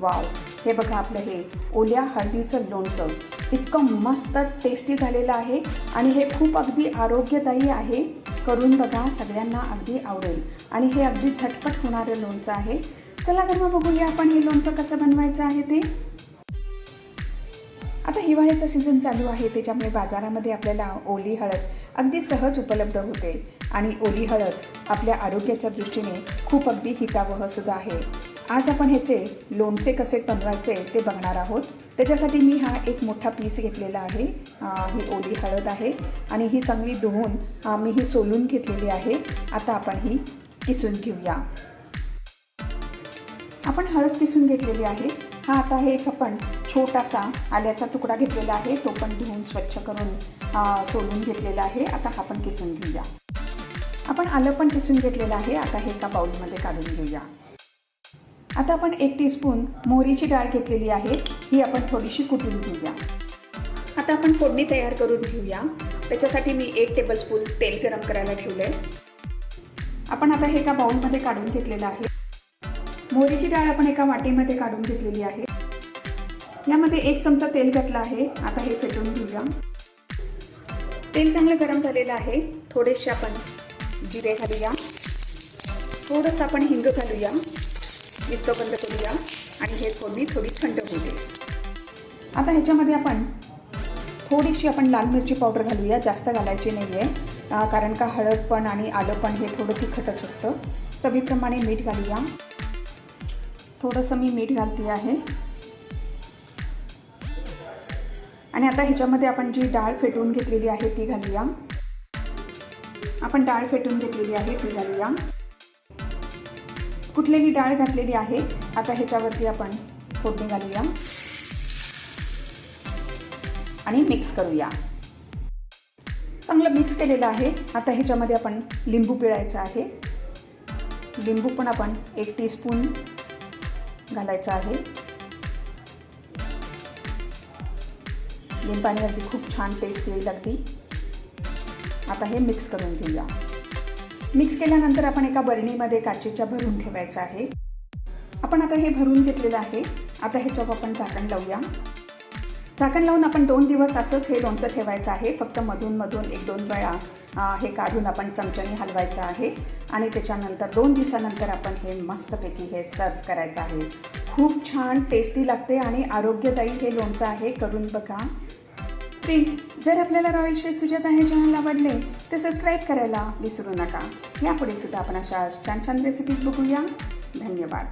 Wow. हे बघा आपलं हे ओल्या हळदीचं लोणचं. इतकं मस्त टेस्टी झालेलं आहे आणि हे खूप अगदी आरोग्यदायी आहे. करून बघा सगळ्यांना अगदी आवडेल. आणि हे अगदी झटपट होणारं लोणचं आहे. चला तर मग बघूया आपण हे लोणचं कसं बनवायचं आहे ते. आता हिवाळ्याचा सीझन चालू आहे त्याच्यामुळे बाजारामध्ये आपल्याला ओली हळद अगदी सहज उपलब्ध होते. आणि ओली हळद आपल्या आरोग्याच्या दृष्टीने खूप अगदी हितावह सुद्धा आहे. आज आपण ह्याचे लोणचे कसे बनवायचे ते बघणार आहोत. त्याच्यासाठी मी हा एक मोठा पीस घेतलेला आहे. ही ओली हळद आहे आणि ही चांगली धुवून मी ही सोलून घेतलेली आहे. आता आपण ही किसून घेऊया. आपण हळद किसून घेतलेली आहे. हा आता हे एक आपण छोटासा आल्याचा तुकडा घेतलेला आहे. तो पण धुवून स्वच्छ करून सोलून घेतलेला आहे. आता हा पण किसून घेऊया. आपण आलं पण किसून घेतलेलं आहे. आता हे एका बाउलमध्ये काढून घेऊया. आता आपण एक टीस्पून मोहरीची डाळ घेतलेली आहे. ही आपण थोडीशी कुटून घेऊया. आता आपण फोडणी तयार करून घेऊया. त्याच्यासाठी मी एक टेबलस्पून तेल गरम करायला ठेवलं आहे आपण आता हे एका बाउलमध्ये काढून घेतलेलं आहे. मोहरीची डाळ आपण एका वाटीमध्ये काढून घेतलेली आहे. यामध्ये एक चमचा तेल घातलं आहे. आता हे फेटून घेऊया. तेल चांगलं गरम झालेलं आहे. थोडेसे आपण जिरे घालूया. थोडंसं आपण हिंग घालूया. मिस्त बंद करूया. आणि हे फोडणी थोडी थंड होऊ दे. आता ह्याच्यामध्ये आपण थोडीशी आपण लाल मिरची पावडर घालूया. जास्त घालायची नाही आहे कारण का हळद पण आणि आलं पण हे थोडं तिखटच असतं. चवीप्रमाणे मीठ घालूया. थोडंसं मी मीठ घालते आहे. आणि आता ह्याच्यामध्ये आपण जी डाळ फेटून घेतलेली आहे ती घालूया. आपण डाळ फेटून घेतलेली आहे ती घालूया. कुठलेली डाळ घातलेली आहे. आता ह्याच्यावरती आपण फोडणी घालूया. आणि मिक्स करूया. चांगलं मिक्स केलेलं आहे. आता ह्याच्यामध्ये आपण लिंबू पिळायचं आहे. लिंबू पण आपण एक टीस्पून घालायचं आहे. लिंबाने अगदी खूप छान टेस्ट येईल अगदी आता हे मिक्स करून घेऊया. मिक्स केल्यानंतर आपण एका बरणीमध्ये काचेच्या भरून ठेवायचं आहे. आपण आता हे भरून घेतलेलं आहे. आता ह्याच्यावर आपण झाकण लावूया. झाकण लावून आपण दोन दिवस असंच हे लोणचं ठेवायचं आहे. फक्त मधून मधून एक दोन वेळा हे काढून आपण चमच्याने हलवायचं आहे. आणि त्याच्यानंतर दोन दिवसानंतर आपण हे मस्तपैकी हे सर्व करायचं आहे. खूप छान टेस्टी लागते आणि आरोग्यदायी हे लोणचं आहे. करून बघा. प्लीज जर आपल्याला रॉयल शेफ सुजाता हे चॅनल आवडले तर सबस्क्राईब करायला विसरू नका. यापुढे सुद्धा आपण अशा छान छान रेसिपीज बघूया. धन्यवाद.